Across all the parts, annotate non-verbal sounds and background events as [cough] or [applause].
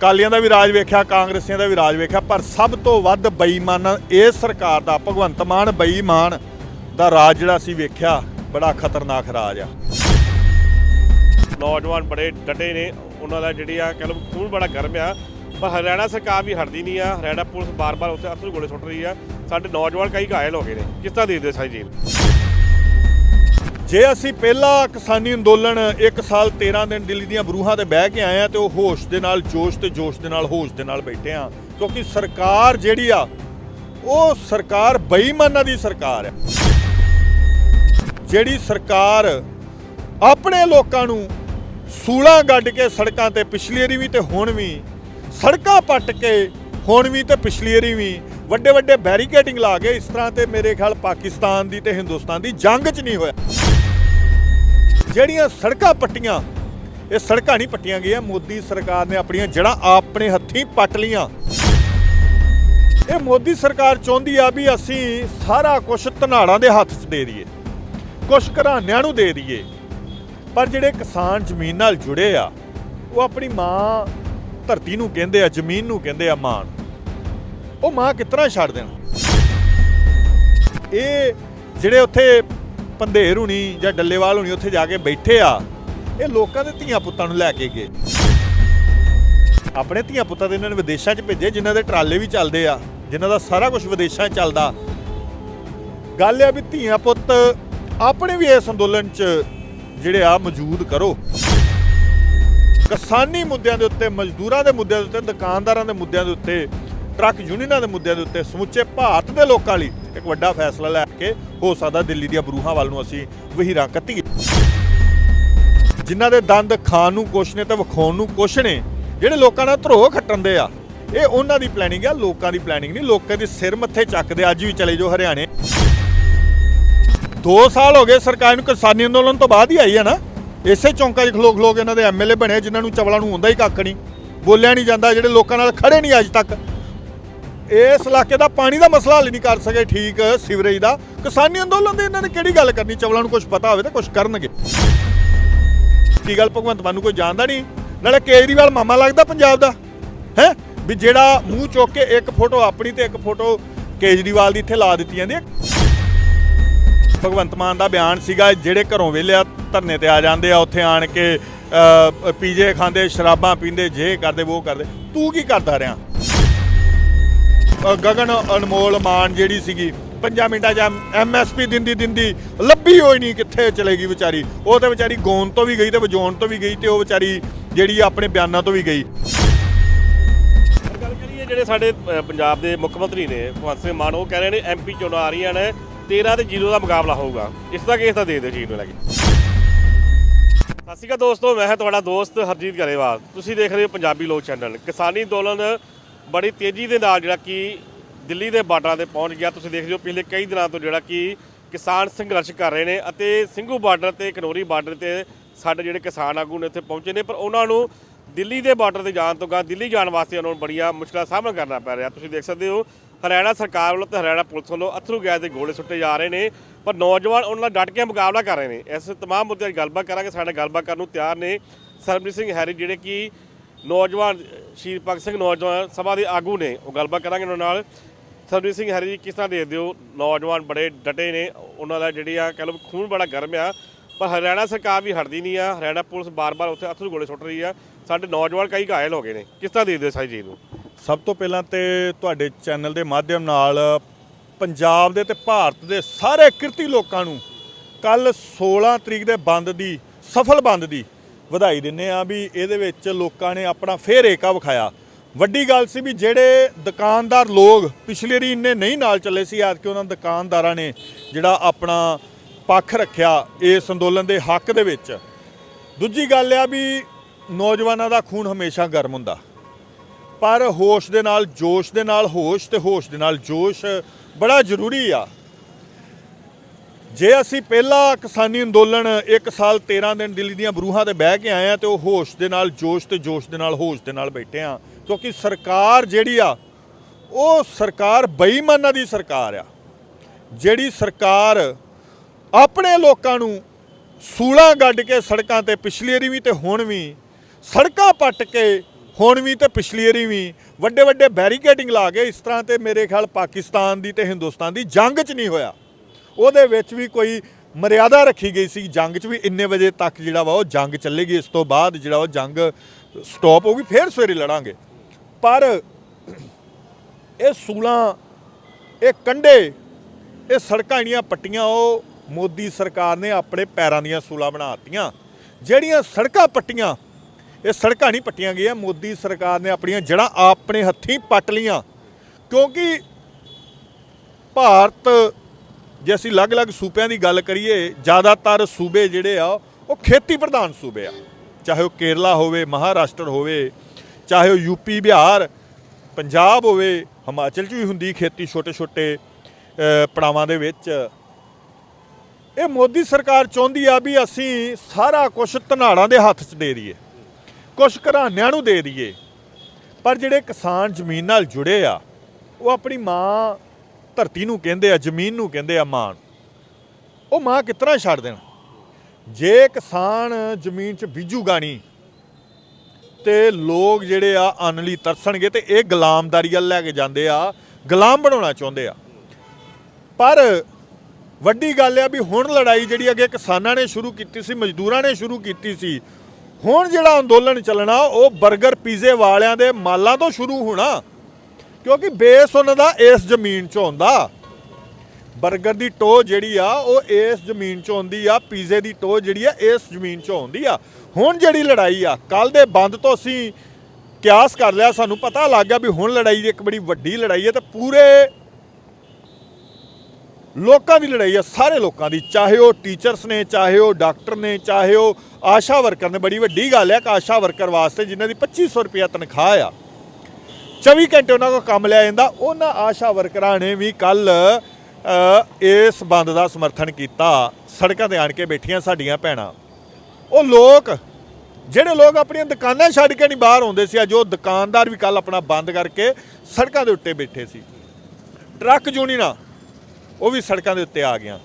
ਕਾਲੀਆਂ ਦਾ ਵੀ ਰਾਜ ਵੇਖਿਆ, ਕਾਂਗਰਸੀਆਂ ਦਾ ਵੀ ਰਾਜ ਵੇਖਿਆ, ਪਰ ਸਭ ਤੋਂ ਵੱਧ ਬੇਈਮਾਨ ਇਹ ਸਰਕਾਰ ਦਾ, ਭਗਵੰਤ ਮਾਨ ਬੇਈਮਾਨ ਦਾ ਰਾਜ ਜਿਹੜਾ ਅਸੀਂ ਵੇਖਿਆ, ਬੜਾ ਖਤਰਨਾਕ ਰਾਜ ਆ। ਨੌਜਵਾਨ ਬੜੇ ਡਟੇ ਨੇ, ਉਹਨਾਂ ਦਾ ਜਿਹੜੀ ਆ, ਕਹਿ ਲਓ, ਖੂਨ ਬੜਾ ਗਰਮ ਆ, ਪਰ ਹਰਿਆਣਾ ਸਰਕਾਰ ਵੀ ਹਟਦੀ ਨਹੀਂ ਆ, ਹਰਿਆਣਾ ਪੁਲਿਸ ਬਾਰ-ਬਾਰ ਉੱਥੇ ਅਸਲ ਗੋਲੇ ਸੁੱਟ ਰਹੀ ਆ, ਸਾਡੇ ਨੌਜਵਾਨ ਕਈ ਘਾਇਲ ਹੋ ਗਏ ਨੇ ਜਿਸ ਤਰ੍ਹਾਂ ਦੇਖਦੇ ਹੋ ਸਾਈ ਜੀ? ਜੇ ਅਸੀਂ ਪਹਿਲਾ ਕਿਸਾਨੀ ਅੰਦੋਲਨ 1 ਸਾਲ 13 ਦਿਨ ਦਿੱਲੀ ਦੀਆਂ ਬਰੂਹਾਂ ਤੇ ਬਹਿ ਕੇ ਆਏ ਆ ਤੇ ਉਹ ਹੋਸ਼ ਦੇ ਨਾਲ, ਜੋਸ਼ ਤੇ ਜੋਸ਼ ਦੇ ਨਾਲ, ਹੋਸ਼ ਦੇ ਨਾਲ ਬੈਠੇ ਆ ਕਿਉਂਕਿ ਸਰਕਾਰ ਜਿਹੜੀ ਆ, ਉਹ ਸਰਕਾਰ ਬੇਈਮਾਨਾਂ ਦੀ ਸਰਕਾਰ ਆ ਜਿਹੜੀ ਸਰਕਾਰ ਆਪਣੇ ਲੋਕਾਂ ਨੂੰ ਸੂਲਾਂ ਗੱਡ ਕੇ ਸੜਕਾਂ ਤੇ ਪਿਛਲੀ ਵਾਰੀ ਵੀ ਤੇ ਹੁਣ ਵੀ, ਸੜਕਾਂ ਪੱਟ ਕੇ ਹੁਣ ਵੀ ਤੇ ਪਿਛਲੀ ਵਾਰੀ ਵੀ ਵੱਡੇ ਵੱਡੇ ਬੈਰੀਕੇਡਿੰਗ ਲਾ ਕੇ ਇਸ ਤਰ੍ਹਾਂ ਤੇ ਮੇਰੇ ਖਿਆਲ ਪਾਕਿਸਤਾਨ ਦੀ ਤੇ ਹਿੰਦੁਸਤਾਨ ਦੀ ਜੰਗ 'ਚ ਨਹੀਂ ਹੋਇਆ। ਜਿਹੜੀਆਂ ਸੜਕਾਂ ਪੱਟੀਆਂ, ਇਹ ਸੜਕਾਂ ਨਹੀਂ ਪੱਟੀਆਂ ਗਈਆਂ। ਮੋਦੀ ਸਰਕਾਰ ਨੇ ਆਪਣੀਆਂ ਜੜ੍ਹਾਂ ਆਪਣੇ ਹੱਥੀਂ ਪੱਟ ਲੀਆਂ ਇਹ ਮੋਦੀ ਸਰਕਾਰ ਚਾਹੁੰਦੀ ਆ ਵੀ ਅਸੀਂ ਸਾਰਾ ਕੁਝ ਧਨਾੜਾਂ ਦੇ ਹੱਥ 'ਚ ਦੇ ਦਈਏ। ਕੁਝ ਘਰਾਣਿਆਂ ਨੂੰ ਦੇ ਦਈਏ। ਪਰ ਜਿਹੜੇ ਕਿਸਾਨ ਜ਼ਮੀਨ ਨਾਲ ਜੁੜੇ ਆ, ਉਹ ਆਪਣੀ ਮਾਂ ਧਰਤੀ ਨੂੰ ਕਹਿੰਦੇ ਆ, ਜ਼ਮੀਨ ਨੂੰ ਕਹਿੰਦੇ ਆ ਮਾਂ ਨੂੰ। ਉਹ ਮਾਂ ਕਿਤਨਾ ਛੱਡ ਦੇਣ? ਇਹ ਜਿਹੜੇ ਉੱਥੇ ਪੰਧੇਰ ਹੁਣੀ ਜਾਂ ਡੱਲੇਵਾਲ ਹੁਣੀ ਉੱਥੇ ਜਾ ਕੇ ਬੈਠੇ ਆ, ਇਹ ਲੋਕਾਂ ਦੇ ਧੀਆਂ ਪੁੱਤਾਂ ਨੂੰ ਲੈ ਕੇ ਗਏ। ਆਪਣੇ ਧੀਆਂ ਪੁੱਤਾਂ ਦੇ ਇਹਨਾਂ ਨੇ ਵਿਦੇਸ਼ਾਂ 'ਚ ਭੇਜੇ, ਜਿਨ੍ਹਾਂ ਦੇ ਟਰਾਲੇ ਵੀ ਚੱਲਦੇ ਆ, ਜਿਨ੍ਹਾਂ ਦਾ ਸਾਰਾ ਕੁਝ ਵਿਦੇਸ਼ਾਂ 'ਚ ਚੱਲਦਾ। ਗੱਲ ਇਹ ਆ ਵੀ ਧੀਆਂ ਪੁੱਤ ਆਪਣੇ ਵੀ ਇਸ ਅੰਦੋਲਨ 'ਚ ਜਿਹੜੇ ਆ ਮੌਜੂਦ ਕਰੋ। ਕਿਸਾਨੀ ਮੁੱਦਿਆਂ ਦੇ ਉੱਤੇ, ਮਜ਼ਦੂਰਾਂ ਦੇ ਮੁੱਦਿਆਂ ਦੇ ਉੱਤੇ, ਦੁਕਾਨਦਾਰਾਂ ਦੇ ਮੁੱਦਿਆਂ ਦੇ ਉੱਤੇ, ਟਰੱਕ ਯੂਨੀਅਨਾਂ ਦੇ ਮੁੱਦਿਆਂ ਦੇ ਉੱਤੇ, ਸਮੁੱਚੇ ਭਾਰਤ ਦੇ ਲੋਕਾਂ ਲਈ ਇੱਕ ਵੱਡਾ ਫੈਸਲਾ ਲੈ ਕੇ ਹੋ ਸਕਦਾ ਦਿੱਲੀ ਦੀਆਂ ਬਰੂਹਾਂ ਵੱਲ ਨੂੰ ਅਸੀਂ ਵਹੀਰਾਂ ਕੱਤੀਏ। ਜਿਨ੍ਹਾਂ ਦੇ ਦੰਦ ਖਾਣ ਨੂੰ ਕੁਛ ਨੇ ਤੇ ਵਿਖਾਉਣ ਨੂੰ ਕੁਛ ਨੇ, ਜਿਹੜੇ ਲੋਕਾਂ ਨਾਲ ਧਰੋਹ ਖੱਟਣ ਦੇ ਆ। ਇਹ ਉਹਨਾਂ ਦੀ ਪਲੈਨਿੰਗ ਆ, ਲੋਕਾਂ ਦੀ ਪਲੈਨਿੰਗ ਨਹੀਂ, ਲੋਕਾਂ ਦੇ ਸਿਰ ਮੱਥੇ ਚੱਕਦੇ ਅੱਜ ਵੀ ਚਲੇ ਜਾਓ ਹਰਿਆਣੇ। 2 ਸਾਲ ਹੋ ਗਏ ਸਰਕਾਰ ਨੂੰ ਕਿਸਾਨੀ ਅੰਦੋਲਨ ਤੋਂ ਬਾਅਦ ਹੀ ਆਈ ਹੈ ਨਾ। ਇਸੇ ਚੌਂਕਾਂ 'ਚ ਖਲੋ ਖਲੋ ਕੇ ਇਹਨਾਂ ਦੇ ਐਮਐਲਏ ਬਣੇ, ਜਿਨ੍ਹਾਂ ਨੂੰ ਚਵਲਾਂ ਨੂੰ ਹੁੰਦਾ ਹੀ ਕੱਖ ਨਹੀਂ। ਬੋਲਿਆ ਨਹੀਂ ਜਾਂਦਾ, ਜਿਹੜੇ ਲੋਕਾਂ ਨਾਲ ਖੜੇ ਨਹੀਂ ਅੱਜ ਤੱਕ। ਇਸ ਇਲਾਕੇ ਦਾ ਪਾਣੀ ਦਾ ਮਸਲਾ ਹੱਲ ਨਹੀਂ ਕਰ ਸਕੇ ਠੀਕ ਸੀਵਰੇਜ ਦਾ। ਕਿਸਾਨੀ ਅੰਦੋਲਨ ਦੇ ਇਹਨਾਂ ਨੇ ਕਿਹੜੀ ਗੱਲ ਕਰਨੀ? ਚਵਲਾਂ ਨੂੰ ਕੁਝ ਪਤਾ ਹੋਵੇ ਤਾਂ ਕੁਝ ਕਰਨਗੇ। ਕੀ ਗੱਲ ਭਗਵੰਤ ਮਾਨ ਨੂੰ ਕੋਈ ਜਾਣਦਾ ਨਹੀਂ? ਨਾਲੇ ਕੇਜਰੀਵਾਲ ਮਾਮਾ ਲੱਗਦਾ ਪੰਜਾਬ ਦਾ। ਹੈ? ਵੀ ਜਿਹੜਾ ਮੂੰਹ ਚੁੱਕ ਕੇ ਇੱਕ ਫੋਟੋ ਆਪਣੀ ਤੇ ਇੱਕ ਫੋਟੋ ਕੇਜਰੀਵਾਲ ਦੀ ਇੱਥੇ ਲਾ ਦਿੱਤੀ ਜਾਂਦੀ ਹੈ। ਭਗਵੰਤ ਮਾਨ ਦਾ ਬਿਆਨ ਸੀਗਾ, ਜਿਹੜੇ ਘਰੋਂ ਵਿਹਲੇ ਆ, ਧਰਨੇ ਤੇ ਆ ਜਾਂਦੇ ਆ, ਉੱਥੇ ਆਣ ਕੇ ਪੀਜੇ ਖਾਂਦੇ, ਸ਼ਰਾਬਾਂ ਪੀਂਦੇ, ਜੇ ਕਰਦੇ ਉਹ ਕਰਦੇ। ਤੂੰ ਕੀ ਕਰਦਾ ਰਿਹਾ? ਗਗਨ ਅਨਮੋਲ ਮਾਨ ਜਿਹੜੀ ਸੀਗੀ 5 ਮਿੰਟਾਂ 'ਚ ਐਮਐਸਪੀ ਦਿੰਦੀ ਦਿੰਦੀ ਲੱਭੀ ਹੋਈ ਨਹੀਂ ਕਿੱਥੇ ਚਲੇਗੀ ਵਿਚਾਰੀ। ਉਹ ਤਾਂ ਵਿਚਾਰੀ ਗਾਉਣ ਤੋਂ ਵੀ ਗਈ ਤੇ ਵਜਾਉਣ ਤੋਂ ਵੀ ਗਈ ਤੇ ਉਹ ਵਿਚਾਰੀ ਜਿਹੜੀ ਆਪਣੇ ਬਿਆਨਾਂ ਤੋਂ ਵੀ ਗਈ। ਗੱਲ ਕਰੀਏ ਜਿਹੜੇ ਸਾਡੇ ਪੰਜਾਬ ਦੇ ਮੁੱਖ ਮੰਤਰੀ ਨੇ, ਭਗਵੰਤ ਸਿੰਘ ਮਾਨ, ਉਹ ਕਹਿ ਰਹੇ ਨੇ ਐਮਪੀ ਚੋਣਾਂ ਆ ਰਹੀਆਂ ਨੇ 13 ਤੇ 0 ਦਾ ਮੁਕਾਬਲਾ ਹੋਊਗਾ। ਇਸ ਦਾ ਕਿਸ ਦਾ ਦੇ ਦਿਓ ਚੀਜ਼ ਨੂੰ ਲੈ ਕੇ। ਸਤਿ ਸ਼੍ਰੀ ਅਕਾਲ ਦੋਸਤੋ, ਮੈਂ ਹਾਂ ਤੁਹਾਡਾ ਦੋਸਤ ਹਰਜੀਤ ਗਰੇਵਾਲ। ਤੁਸੀਂ ਦੇਖ ਰਹੇ ਹੋ ਪੰਜਾਬੀ ਲੋਕ ਚੈਨਲ, ਕਿਸਾਨੀ ਅੰਦੋਲਨ ਬੜੀ ਤੇਜ਼ੀ ਦੇ ਨਾਲ ਜਿਹੜਾ ਕਿ ਦਿੱਲੀ ਦੇ ਬਾਰਡਰਾਂ ਤੇ ਪਹੁੰਚ ਗਿਆ। ਤੁਸੀਂ ਦੇਖ ਰਹੇ ਹੋ ਪਿਛਲੇ ਕਈ ਦਿਨਾਂ ਤੋਂ ਜਿਹੜਾ ਕਿ ਕਿਸਾਨ ਸੰਘਰਸ਼ ਕਰ ਰਹੇ ਨੇ ਅਤੇ ਸਿੰਘੂ ਬਾਰਡਰ ਤੇ, ਕਨੋਰੀ ਬਾਰਡਰ ਤੇ ਸਾਡੇ ਜਿਹੜੇ ਕਿਸਾਨ ਆਗੂ ਨੇ ਇੱਥੇ ਪਹੁੰਚੇ ਨੇ, ਪਰ ਉਹਨਾਂ ਨੂੰ ਦਿੱਲੀ ਦੇ ਬਾਰਡਰ ਤੇ ਜਾਣ ਤੋਂ ਬਾਅਦ, ਦਿੱਲੀ ਜਾਣ ਵਾਸਤੇ ਉਹਨਾਂ ਨੂੰ ਬੜੀਆਂ ਮੁਸ਼ਕਲਾਂ ਦਾ ਸਾਹਮਣਾ ਕਰਨਾ ਪੈ ਰਿਹਾ। ਤੁਸੀਂ ਦੇਖ ਸਕਦੇ ਹੋ, ਹਰਿਆਣਾ ਸਰਕਾਰ ਵੱਲੋਂ ਤੇ ਹਰਿਆਣਾ ਪੁਲਿਸ ਵੱਲੋਂ ਅਥਰੂ ਗੈਸ ਦੇ ਗੋਲੇ ਸੁੱਟੇ ਜਾ ਰਹੇ ਨੇ, ਪਰ ਨੌਜਵਾਨ ਉਹਨਾਂ ਨਾਲ ਡਟ ਕੇ ਮੁਕਾਬਲਾ ਕਰ ਰਹੇ ਨੇ। ਇਸ ਤਮਾਮ ਮੁੱਦਿਆਂ 'ਤੇ ਗੱਲਬਾਤ ਕਰਾਂਗੇ। ਸਾਡੇ ਨਾਲ ਗੱਲਬਾਤ ਕਰਨ ਨੂੰ ਤਿਆਰ ਨੇ ਸਰਬਜੀਤ ਸਿੰਘ ਹੈਰੀ, ਜਿਹੜੇ ਕਿ ਨੌਜਵਾਨ, ਸ਼ਹੀਦ ਭਗਤ ਸਿੰਘ ਨੌਜਵਾਨ ਸਭਾ ਦੇ ਆਗੂ ਨੇ ਉਹ ਗੱਲਬਾਤ ਕਰਾਂਗੇ ਉਹਨਾਂ ਨਾਲ। ਸਰਬਜੀਤ ਸਿੰਘ ਹੈਰੀ ਜੀ, ਕਿਸ ਤਰ੍ਹਾਂ ਦੇਖਦੇ ਹੋ? ਨੌਜਵਾਨ ਬੜੇ ਡਟੇ ਨੇ, ਉਹਨਾਂ ਦਾ ਜਿਹੜੀ ਆ ਕਹਿ ਲਓ ਖੂਨ ਬੜਾ ਗਰਮ ਆ, ਪਰ ਹਰਿਆਣਾ ਸਰਕਾਰ ਵੀ ਹਟਦੀ ਨਹੀਂ ਆ। ਹਰਿਆਣਾ ਪੁਲਿਸ ਬਾਰ-ਬਾਰ ਉੱਥੇ ਅਥਰੂ ਗੋਲੇ ਸੁੱਟ ਰਹੀ ਆ। ਸਾਡੇ ਨੌਜਵਾਨ ਕਈ ਘਾਇਲ ਹੋ ਗਏ ਨੇ। ਕਿਸ ਤਰ੍ਹਾਂ ਦੇਖਦੇ ਹੋ ਸਾਰੀ ਜੀ ਨੂੰ? ਸਭ ਤੋਂ ਪਹਿਲਾਂ ਤੇ ਤੁਹਾਡੇ ਚੈਨਲ ਦੇ ਮਾਧਿਅਮ ਨਾਲ ਪੰਜਾਬ ਦੇ ਤੇ ਭਾਰਤ ਦੇ ਸਾਰੇ ਕਿਰਤੀ ਲੋਕਾਂ ਨੂੰ ਕੱਲ 16 ਤਰੀਕ ਦੇ ਬੰਦ ਦੀ, ਸਫਲ ਬੰਦ ਦੀ ਵਧਾਈ ਦਿੰਨੇ ਆ ਵੀ ਇਹਦੇ ਵਿੱਚ ਲੋਕਾਂ ਨੇ ਆਪਣਾ ਫੇਰ ਏਕਾ ਵਿਖਾਇਆ। ਵੱਡੀ ਗੱਲ ਸੀ ਵੀ ਜਿਹੜੇ ਦੁਕਾਨਦਾਰ ਲੋਕ ਪਿਛਲੇ ਰੀ ਇੰਨੇ ਨਹੀਂ ਨਾਲ ਚੱਲੇ ਸੀ, ਐਤਕੀ ਉਹਨਾਂ ਦੁਕਾਨਦਾਰਾਂ ਨੇ ਜਿਹੜਾ ਆਪਣਾ ਪੱਖ ਰੱਖਿਆ ਇਸ ਅੰਦੋਲਨ ਦੇ ਹੱਕ ਦੇ ਵਿੱਚ। ਦੂਜੀ ਗੱਲ ਆ ਵੀ ਨੌਜਵਾਨਾਂ ਦਾ ਖੂਨ ਹਮੇਸ਼ਾ ਗਰਮ ਹੁੰਦਾ। ਪਰ ਹੋਸ਼ ਦੇ ਨਾਲ ਜੋਸ਼ ਦੇ ਨਾਲ ਹੋਸ਼ ਤੇ ਹੋਸ਼ ਦੇ ਨਾਲ ਜੋਸ਼ ਬੜਾ ਜ਼ਰੂਰੀ ਆ। ਜੇ ਅਸੀਂ ਪਹਿਲਾ ਕਿਸਾਨੀ ਅੰਦੋਲਨ 1 ਸਾਲ 13 ਦਿਨ ਦਿੱਲੀ ਦੀਆਂ ਬਰੂਹਾਂ ਤੇ ਬਹਿ ਕੇ ਆਏ ਆ ਤੇ ਉਹ ਹੋਸ਼ ਦੇ ਨਾਲ, ਜੋਸ਼ ਤੇ ਜੋਸ਼ ਦੇ ਨਾਲ, ਹੋਸ਼ ਦੇ ਨਾਲ ਬੈਠੇ ਆ ਕਿਉਂਕਿ ਸਰਕਾਰ ਜਿਹੜੀ ਆ, ਉਹ ਸਰਕਾਰ ਬੇਈਮਾਨਾਂ ਦੀ ਸਰਕਾਰ ਆ। ਜਿਹੜੀ ਸਰਕਾਰ ਆਪਣੇ ਲੋਕਾਂ ਨੂੰ ਸੂਲਾਂ ਗੱਡ ਕੇ ਸੜਕਾਂ ਤੇ ਪਿਛਲੀ ਵਾਰੀ ਵੀ ਤੇ ਹੁਣ ਵੀ, ਸੜਕਾਂ ਪੱਟ ਕੇ ਹੁਣ ਵੀ ਤੇ ਪਿਛਲੀ ਏਰੀ ਵੀ ਵੱਡੇ ਵੱਡੇ ਬੈਰੀਕੇਡਿੰਗ ਲਾ ਕੇ ਇਸ ਤਰ੍ਹਾਂ ਤੇ ਮੇਰੇ ਖਿਆਲ ਪਾਕਿਸਤਾਨ ਦੀ ਤੇ ਹਿੰਦੁਸਤਾਨ ਦੀ ਜੰਗ 'ਚ ਨਹੀਂ ਹੋਇਆ। ਉਹਦੇ ਵਿੱਚ ਵੀ ਕੋਈ ਮਰਿਆਦਾ ਰੱਖੀ ਗਈ ਸੀ। ਜੰਗ 'ਚ ਵੀ ਇੰਨੇ ਵਜੇ ਤੱਕ ਜਿਹੜਾ ਵਾ ਉਹ ਜੰਗ ਚੱਲੇਗੀ। ਇਸ ਤੋਂ ਬਾਅਦ ਜਿਹੜਾ ਉਹ ਜੰਗ ਸਟਾਪ ਹੋਊਗੀ, ਫੇਰ ਸਵੇਰੇ ਲੜਾਂਗੇ। ਪਰ ਇਹ ਸੂਲਾਂ, ਇਹ ਕੰਡੇ ਇਹ ਸੜਕਾਂ ਜਿਹੜੀਆਂ ਪੱਟੀਆਂ, ਉਹ ਮੋਦੀ ਸਰਕਾਰ ਨੇ ਆਪਣੇ ਪੈਰਾਂ ਦੀਆਂ ਸੂਲਾਂ ਬਣਾਤੀਆਂ ਜਿਹੜੀਆਂ ਸੜਕਾਂ ਪੱਟੀਆਂ, ਇਹ ਸੜਕਾਂ ਨਹੀਂ ਪੱਟੀਆਂ ਗਈਆਂ। ਮੋਦੀ ਸਰਕਾਰ ਨੇ ਆਪਣੀਆਂ ਜੜ੍ਹਾਂ ਆਪਣੇ ਹੱਥੀਂ ਪੱਟ ਲੀਆਂ ਕਿਉਂਕਿ ਭਾਰਤ ਜੇ ਅਸੀਂ ਅਲੱਗ-ਅਲੱਗ ਸੂਬਿਆਂ ਦੀ ਗੱਲ ਕਰੀਏ, ਜ਼ਿਆਦਾਤਰ ਸੂਬੇ ਜਿਹੜੇ ਆ, ਉਹ ਖੇਤੀ ਪ੍ਰਧਾਨ ਸੂਬੇ ਆ। ਚਾਹੇ ਉਹ ਕੇਰਲਾ ਹੋਵੇ, ਮਹਾਰਾਸ਼ਟਰ ਹੋਵੇ, ਚਾਹੇ ਉਹ ਯੂਪੀ ਬਿਹਾਰ, ਪੰਜਾਬ ਹੋਵੇ, ਹਿਮਾਚਲ 'ਚ ਵੀ ਹੁੰਦੀ ਖੇਤੀ ਛੋਟੇ-ਛੋਟੇ ਪੜਾਵਾਂ ਦੇ ਵਿੱਚ। ਇਹ ਮੋਦੀ ਸਰਕਾਰ ਚਾਹੁੰਦੀ ਆ ਵੀ ਅਸੀਂ ਸਾਰਾ ਕੁਝ ਧਨਾੜਾਂ ਦੇ ਹੱਥ 'ਚ ਦੇ ਦਈਏ। ਕੁਝ ਘਰਾਣਿਆਂ ਨੂੰ ਦੇ ਦਈਏ। ਪਰ ਜਿਹੜੇ ਕਿਸਾਨ ਜ਼ਮੀਨ ਨਾਲ ਜੁੜੇ ਆ, ਉਹ ਆਪਣੀ ਮਾਂ ਧਰਤੀ ਨੂੰ ਕਹਿੰਦੇ ਆ, ਜ਼ਮੀਨ ਨੂੰ ਕਹਿੰਦੇ ਆ ਮਾਂ ਉਹ ਮਾਂ ਕਿਤਨਾ ਛੱਡ ਦੇਣ? ਜੇ ਕਿਸਾਨ ਜ਼ਮੀਨ 'ਚ ਬੀਜੂਗਾ ਨਹੀਂ, ਤੇ ਲੋਕ ਜਿਹੜੇ ਆ ਅੰਨ ਲਈ ਤਰਸਣਗੇ ਤੇ ਇਹ ਗੁਲਾਮਦਾਰੀ ਵੱਲ ਲੈ ਕੇ ਜਾਂਦੇ ਆ, ਗੁਲਾਮ ਬਣਾਉਣਾ ਚਾਹੁੰਦੇ ਆ। ਪਰ ਵੱਡੀ ਗੱਲ ਆ ਵੀ ਹੁਣ ਲੜਾਈ ਜਿਹੜੀ ਅੱਗੇ ਕਿਸਾਨਾਂ ਨੇ ਸ਼ੁਰੂ ਕੀਤੀ ਸੀ, ਮਜ਼ਦੂਰਾਂ ਨੇ ਸ਼ੁਰੂ ਕੀਤੀ ਸੀ, ਹੁਣ ਜਿਹੜਾ ਅੰਦੋਲਨ ਚੱਲਣਾ, ਉਹ 버ਗਰ ਪੀਜ਼ੇ ਵਾਲਿਆਂ ਦੇ ਮਾਲਾਂ ਤੋਂ ਸ਼ੁਰੂ ਹੋਣਾ। ਕਿਉਂਕਿ ਬੇਸ ਉਹਨਾਂ ਦਾ ਇਸ ਜ਼ਮੀਨ 'ਚ ਹੁੰਦਾ। 버ਗਰ ਦੀ ਟੋ ਜਿਹੜੀ ਆ, ਉਹ ਇਸ ਜ਼ਮੀਨ 'ਚ ਆਉਂਦੀ ਆ, ਪੀਜ਼ੇ ਦੀ ਟੋ ਜਿਹੜੀ ਆ, ਇਸ ਜ਼ਮੀਨ 'ਚ ਆਉਂਦੀ ਆ। ਹੁਣ ਜਿਹੜੀ ਲੜਾਈ ਆ, ਕੱਲ ਦੇ ਬੰਦ ਤੋਂ ਅਸੀਂ ਕਿਆਸ ਕਰ ਲਿਆ, ਸਾਨੂੰ ਪਤਾ ਲੱਗ ਗਿਆ ਵੀ ਹੁਣ ਲੜਾਈ ਇੱਕ ਬੜੀ ਵੱਡੀ ਲੜਾਈ ਹੈ ਤੇ ਪੂਰੇ ਲੋਕਾਂ ਦੀ ਲੜਾਈ ਆ, ਸਾਰੇ ਲੋਕਾਂ ਦੀ, ਚਾਹੇ ਉਹ ਟੀਚਰਸ ਨੇ, ਚਾਹੇ ਉਹ ਡਾਕਟਰ ਨੇ, ਚਾਹੇ ਉਹ ਆਸ਼ਾ ਵਰਕਰ ਨੇ, ਬੜੀ ਵੱਡੀ ਗੱਲ ਹੈ ਕਿ ਆਸ਼ਾ ਵਰਕਰ ਵਾਸਤੇ ਜਿਨ੍ਹਾਂ ਦੀ 2500 ਰੁਪਇਆ ਤਨਖਾਹ ਆ। 24 ਘੰਟੇ ਉਹਨਾਂ ਕੋਲ ਕੰਮ ਲਿਆ ਜਾਂਦਾ। ਉਹਨਾਂ ਆਸ਼ਾ ਵਰਕਰਾਂ ਨੇ ਵੀ ਕੱਲ ਇਸ ਬੰਦ ਦਾ ਸਮਰਥਨ ਕੀਤਾ। ਸੜਕਾਂ ਤੇ ਆਣ ਕੇ ਬੈਠੀਆਂ ਸਾਡੀਆਂ ਭੈਣਾਂ। ਉਹ ਲੋਕ, ਜਿਹੜੇ ਲੋਕ ਆਪਣੀਆਂ ਦੁਕਾਨਾਂ ਛੱਡ ਕੇ ਨਹੀਂ ਬਾਹਰ ਆਉਂਦੇ ਸੀ, ਅੱਜ ਉਹ ਦੁਕਾਨਦਾਰ ਵੀ ਕੱਲ ਆਪਣਾ ਬੰਦ ਕਰਕੇ ਸੜਕਾਂ ਦੇ ਉੱਤੇ ਬੈਠੇ ਸੀ। ਟਰੱਕ ਯੂਨੀਅਨਾਂ ਉਹ ਵੀ ਸੜਕਾਂ ਦੇ ਉੱਤੇ ਆ ਗਈਆਂ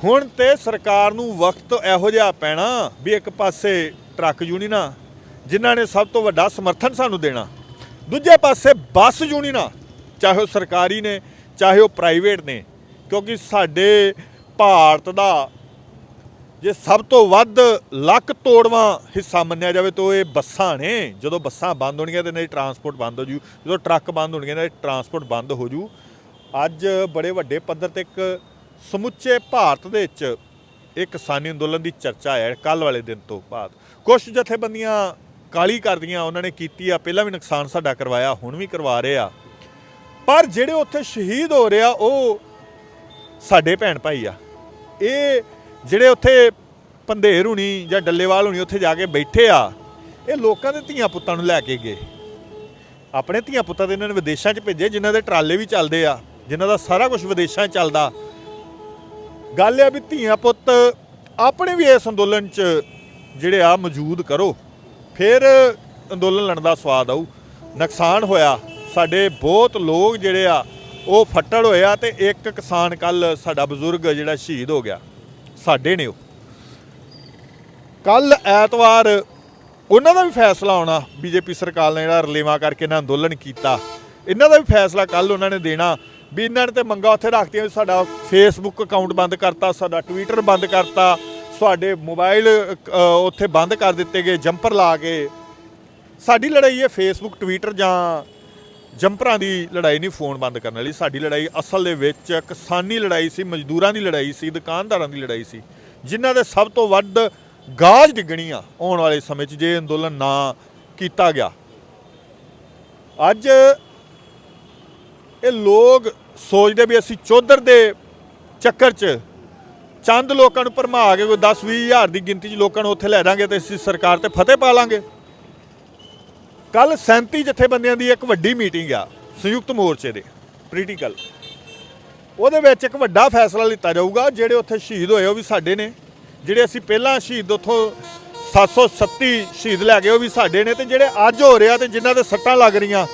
ਹੁਣ ਤੇ ਸਰਕਾਰ ਨੂੰ ਵਕਤ ਇਹੋ ਜਿਹਾ ਪੈਣਾ ਵੀ ਇੱਕ ਪਾਸੇ ਟਰੱਕ ਯੂਨੀਅਨਾਂ ਜਿਨ੍ਹਾਂ ਨੇ ਸਭ ਤੋਂ ਵੱਡਾ ਸਮਰਥਨ ਸਾਨੂੰ ਦੇਣਾ। ਦੂਜੇ ਪਾਸੇ ਬੱਸ ਯੂਨੀਅਨਾਂ, ਚਾਹੇ ਉਹ ਸਰਕਾਰੀ ਨੇ, ਚਾਹੇ ਉਹ ਪ੍ਰਾਈਵੇਟ ਨੇ, ਕਿਉਂਕਿ ਸਾਡੇ ਭਾਰਤ ਦਾ ਜੇ ਸਭ ਤੋਂ ਵੱਧ ਲੱਕ ਤੋੜਵਾਂ ਹਿੱਸਾ ਮੰਨਿਆ ਜਾਵੇ ਤਾਂ ਇਹ ਬੱਸਾਂ ਨੇ। ਜਦੋਂ ਬੱਸਾਂ ਬੰਦ ਹੋਣਗੀਆਂ ਤੇ ਨਹੀਂ ਟਰਾਂਸਪੋਰਟ ਬੰਦ ਹੋ ਜੂ। ਜਦੋਂ ਟਰੱਕ ਬੰਦ ਹੋਣਗੇ ਤਾਂ ਟਰਾਂਸਪੋਰਟ ਬੰਦ ਹੋ ਜੂ। ਅੱਜ ਬੜੇ ਵੱਡੇ ਪੱਧਰ ਤੇ ਇੱਕ ਸਮੁੱਚੇ ਭਾਰਤ ਦੇ ਵਿੱਚ ਇਹ ਕਿਸਾਨੀ ਅੰਦੋਲਨ ਦੀ ਚਰਚਾ ਹੈ ਕੱਲ ਵਾਲੇ ਦਿਨ ਤੋਂ ਬਾਅਦ। ਕੁਝ ਜਥੇਬੰਦੀਆਂ ਕਾਲੀ ਕਰਦੀਆਂ ਉਹਨਾਂ ਨੇ ਕੀਤੀ ਆ, ਪਹਿਲਾਂ ਵੀ ਨੁਕਸਾਨ ਸਾਡਾ ਕਰਵਾਇਆ, ਹੁਣ ਵੀ ਕਰਵਾ ਰਹੇ ਆ। ਪਰ ਜਿਹੜੇ ਉੱਥੇ ਸ਼ਹੀਦ ਹੋ ਰਹੇ ਆ, ਉਹ ਸਾਡੇ ਭੈਣ ਭਾਈ ਆ। ਇਹ ਜਿਹੜੇ ਉੱਥੇ ਪੰਧੇਰ ਹੁਣੀ ਜਾਂ ਡੱਲੇਵਾਲ ਹੁਣੀ ਉੱਥੇ ਜਾ ਕੇ ਬੈਠੇ ਆ, ਇਹ ਲੋਕਾਂ ਦੇ ਧੀਆਂ ਪੁੱਤਾਂ ਨੂੰ ਲੈ ਕੇ ਗਏ। ਆਪਣੇ ਧੀਆਂ ਪੁੱਤਾਂ ਦੇ ਇਹਨਾਂ ਨੇ ਵਿਦੇਸ਼ਾਂ 'ਚ ਭੇਜੇ, ਜਿਨ੍ਹਾਂ ਦੇ ਟਰਾਲੇ ਵੀ ਚੱਲਦੇ ਆ, ਜਿਨ੍ਹਾਂ ਦਾ ਸਾਰਾ ਕੁਝ ਵਿਦੇਸ਼ਾਂ 'ਚ ਚੱਲਦਾ। ਗੱਲ ਇਹ ਆ ਵੀ ਧੀਆਂ ਪੁੱਤ, ਆਪਣੇ ਵੀ ਇਸ ਅੰਦੋਲਨ 'ਚ ਜਿਹੜੇ ਆ ਮੌਜੂਦ ਕਰੋ। ਫਿਰ ਅੰਦੋਲਨ ਲੜਨ ਦਾ ਸਵਾਦ ਆਊ। ਨੁਕਸਾਨ ਹੋਇਆ। ਸਾਡੇ ਬਹੁਤ ਲੋਕ ਜਿਹੜੇ ਆ, ਉਹ ਫੱਟੜ ਹੋਇਆ ਤੇ ਇੱਕ ਕਿਸਾਨ ਕੱਲ ਸਾਡਾ ਬਜ਼ੁਰਗ ਜਿਹੜਾ ਸ਼ਹੀਦ ਹੋ ਗਿਆ। ਸਾਡੇ ਨੇ ਉਹ। ਕੱਲ ਐਤਵਾਰ ਉਹਨਾਂ ਦਾ ਵੀ ਫੈਸਲਾ ਆਉਣਾ। ਬੀਜੇਪੀ ਸਰਕਾਰ ਨੇ ਜਿਹੜਾ ਰਲੇਵਾ ਕਰਕੇ ਇਹਨਾਂ ਅੰਦੋਲਨ ਕੀਤਾ। ਇਹਨਾਂ ਦਾ ਵੀ ਫੈਸਲਾ ਕੱਲ ਉਹਨਾਂ ਨੇ ਦੇਣਾ ਵੀ ਇਹਨਾਂ ਨੇ ਤੇ ਮੰਗਾ ਉੱਥੇ ਰੱਖਤੀਆਂ ਵੀ ਸਾਡਾ ਫੇਸਬੁੱਕ ਅਕਾਊਂਟ ਬੰਦ ਕਰਤਾ, ਸਾਡਾ ਟਵਿੱਟਰ ਬੰਦ ਕਰਤਾ। ਤੁਹਾਡੇ ਮੋਬਾਈਲ ਉੱਥੇ ਬੰਦ ਕਰ ਦਿੱਤੇ ਗਏ, ਜੰਪਰ ਲਾ ਕੇ। ਸਾਡੀ ਲੜਾਈ ਹੈ ਫੇਸਬੁੱਕ ਟਵਿੱਟਰ ਜਾਂ ਜੰਪਰਾਂ ਦੀ ਲੜਾਈ ਨਹੀਂ, ਫੋਨ ਬੰਦ ਕਰਨ ਵਾਲੀ। ਸਾਡੀ ਲੜਾਈ ਅਸਲ ਦੇ ਵਿੱਚ ਕਿਸਾਨੀ ਲੜਾਈ ਸੀ, ਮਜ਼ਦੂਰਾਂ ਦੀ ਲੜਾਈ ਸੀ, ਦੁਕਾਨਦਾਰਾਂ ਦੀ ਲੜਾਈ ਸੀ, ਜਿਨ੍ਹਾਂ ਦੇ ਸਭ ਤੋਂ ਵੱਧ ਗਾਜ ਡਿੱਗਣੀ ਆ ਆਉਣ ਵਾਲੇ ਸਮੇਂ 'ਚ ਜੇ ਅੰਦੋਲਨ ਨਾ ਕੀਤਾ ਗਿਆ। ਅੱਜ ਇਹ ਲੋਕ ਸੋਚਦੇ ਵੀ ਅਸੀਂ ਚੌਧਰ ਦੇ ਚੱਕਰ 'ਚ ਚੰਦ ਲੋਕਾਂ ਨੂੰ ਭਰਮਾ ਕੇ ਕੋਈ 10 20 ਹਜ਼ਾਰ ਦੀ ਗਿਣਤੀ 'ਚ ਲੋਕਾਂ ਨੂੰ ਉੱਥੇ ਲੈ ਜਾਾਂਗੇ ਤੇ ਅਸੀਂ ਸਰਕਾਰ ਤੇ ਫਤਿਹ ਪਾ ਲਾਂਗੇ। ਕੱਲ 37 ਜਥੇਬੰਦੀਆਂ ਦੀ ਇੱਕ ਵੱਡੀ ਮੀਟਿੰਗ ਆ ਸੰਯੁਕਤ ਮੋਰਚੇ ਦੇ, ਪੋਲੀਟੀਕਲ। ਉਹਦੇ ਵਿੱਚ ਇੱਕ ਵੱਡਾ ਫੈਸਲਾ ਲਿੱਤਾ ਜਾਊਗਾ, ਜਿਹੜੇ ਉੱਥੇ ਸ਼ਹੀਦ ਹੋਏ ਉਹ ਵੀ ਸਾਡੇ ਨੇ। ਜਿਹੜੇ ਅਸੀਂ ਪਹਿਲਾਂ ਸ਼ਹੀਦ ਉੱਥੋਂ 737 ਸ਼ਹੀਦ ਲੈ ਗਏ ਉਹ ਵੀ ਸਾਡੇ ਨੇ ਤੇ ਜਿਹੜੇ ਅੱਜ ਹੋ ਰਿਹਾ ਤੇ ਜਿਨ੍ਹਾਂ ਦੇ ਸੱਟਾਂ ਲੱਗ ਰਹੀਆਂ,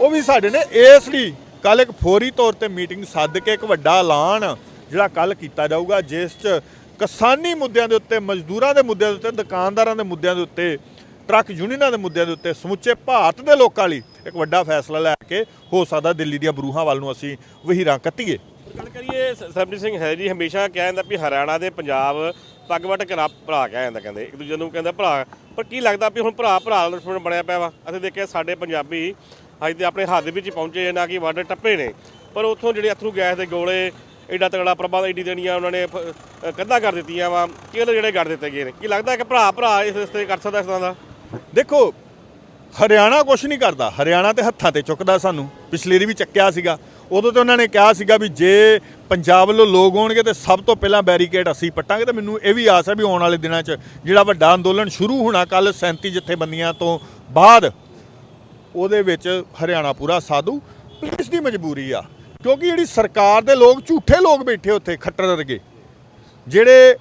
ਉਹ ਵੀ ਸਾਡੇ ਨੇ। ਇਸ ਲਈ ਕੱਲ ਇੱਕ ਫੌਰੀ ਤੌਰ ਤੇ ਮੀਟਿੰਗ ਸੱਦ ਕੇ ਇੱਕ ਵੱਡਾ ਐਲਾਨ ਜਿਹੜਾ ਕੱਲ ਕੀਤਾ ਜਾਊਗਾ, ਜਿਸ 'ਚ ਕਿਸਾਨੀ ਮੁੱਦਿਆਂ ਦੇ ਉੱਤੇ, ਮਜ਼ਦੂਰਾਂ ਦੇ ਮੁੱਦਿਆਂ ਦੇ ਉੱਤੇ, ਦੁਕਾਨਦਾਰਾਂ ਦੇ ਮੁੱਦਿਆਂ ਦੇ ਉੱਤੇ, ਟਰੱਕ ਯੂਨੀਅਨਾਂ ਦੇ ਮੁੱਦਿਆਂ ਦੇ ਉੱਤੇ ਸਮੁੱਚੇ ਭਾਰਤ ਦੇ ਲੋਕਾਂ ਲਈ ਇੱਕ ਵੱਡਾ ਫੈਸਲਾ ਲੈ ਕੇ ਹੋ ਸਕਦਾ ਦਿੱਲੀ ਦੀਆਂ ਬਰੂਹਾਂ ਵੱਲ ਨੂੰ ਅਸੀਂ ਵਹੀਰਾਂ ਕੱਤੀਏ। ਗੱਲ ਕਰੀਏ ਸਰਬਜੀਤ ਸਿੰਘ ਹੈ ਜੀ, ਹਮੇਸ਼ਾ ਕਿਹਾ ਜਾਂਦਾ ਵੀ ਹਰਿਆਣਾ ਦੇ ਪੰਜਾਬ ਪੱਗ ਵੱਟ ਕਰਾ, ਭਰਾ ਕਿਹਾ ਜਾਂਦਾ ਕਹਿੰਦੇ, ਇੱਕ ਦੂਜੇ ਨੂੰ ਕਹਿੰਦਾ ਭਰਾ, ਪਰ ਕੀ ਲੱਗਦਾ ਵੀ ਹੁਣ ਭਰਾ ਭਰਾ ਦਾ ਦੁਸ਼ਮਣ ਬਣਿਆ ਪਿਆ ਵਾ? ਅਸੀਂ ਦੇਖਿਆ ਸਾਡੇ ਪੰਜਾਬੀ ਅੱਜ ਦੇ ਆਪਣੇ ਹੱਦ ਵਿੱਚ ਪਹੁੰਚੇ, ਨਾ ਕਿ ਬਾਰਡਰ ਟੱਪੇ ਨੇ। ਪਰ ਉੱਥੋਂ ਜਿਹੜੇ ਅਥਰੂ ਗੈਸ ਦੇ ਗੋਲੇ ਐਡਾ ਤਗੜਾ ਪ੍ਰਬੰਧ ਐਡੀ ਦੇਣੀਆਂ ਉਹਨਾਂ ਨੇ ਫ- ਕੰਧਾਂ ਕਰ ਦਿੱਤੀਆਂ ਵਾ, ਕਿਹੜੇ ਜਿਹੜੇ ਕਰ ਦਿੱਤੇ ਗਏ ਨੇ। ਕੀ ਲੱਗਦਾ ਕਿ ਭਰਾ ਭਰਾ ਇਸ ਰਸਤੇ ਕਰ ਸਕਦਾ ਇਸ ਤਰ੍ਹਾਂ ਦਾ? ਦੇਖੋ, ਹਰਿਆਣਾ ਕੁਛ ਨਹੀਂ ਕਰਦਾ। ਹਰਿਆਣਾ ਤੇ ਹੱਥਾਂ ਤੇ ਚੁੱਕਦਾ ਸਾਨੂੰ। ਪਿਛਲੇ ਵਾਰੀ ਵੀ ਚੱਕਿਆ ਸੀਗਾ। ਉਦੋਂ ਤੇ ਉਹਨਾਂ ਨੇ ਕਿਹਾ ਸੀਗਾ ਵੀ ਜੇ ਪੰਜਾਬ ਵੱਲੋਂ ਲੋਕ ਆਉਣਗੇ ਤੇ ਸਭ ਤੋਂ ਪਹਿਲਾਂ ਬੈਰੀਕੇਡ ਅਸੀਂ ਪੱਟਾਂਗੇ ਤੇ ਮੈਨੂੰ ਇਹ ਵੀ ਆਸ ਹੈ ਵੀ ਆਉਣ ਵਾਲੇ ਦਿਨਾਂ 'ਚ ਜਿਹੜਾ ਵੱਡਾ ਅੰਦੋਲਨ ਸ਼ੁਰੂ ਹੋਣਾ ਕੱਲ 37 ਜਥੇਬੰਦੀਆਂ ਤੋਂ ਬਾਅਦ, ਉਹਦੇ ਵਿੱਚ ਹਰਿਆਣਾ ਪੂਰਾ ਸਾਧੂ, ਪੁਲਿਸ ਦੀ ਮਜਬੂਰੀ ਆ। ਕਿਉਂਕਿ ਜਿਹੜੀ ਸਰਕਾਰ ਦੇ ਲੋਕ, ਝੂਠੇ ਲੋਕ ਬੈਠੇ ਉੱਥੇ ਖੱਟਰ ਵਰਗੇ, ਜਿਹੜੇ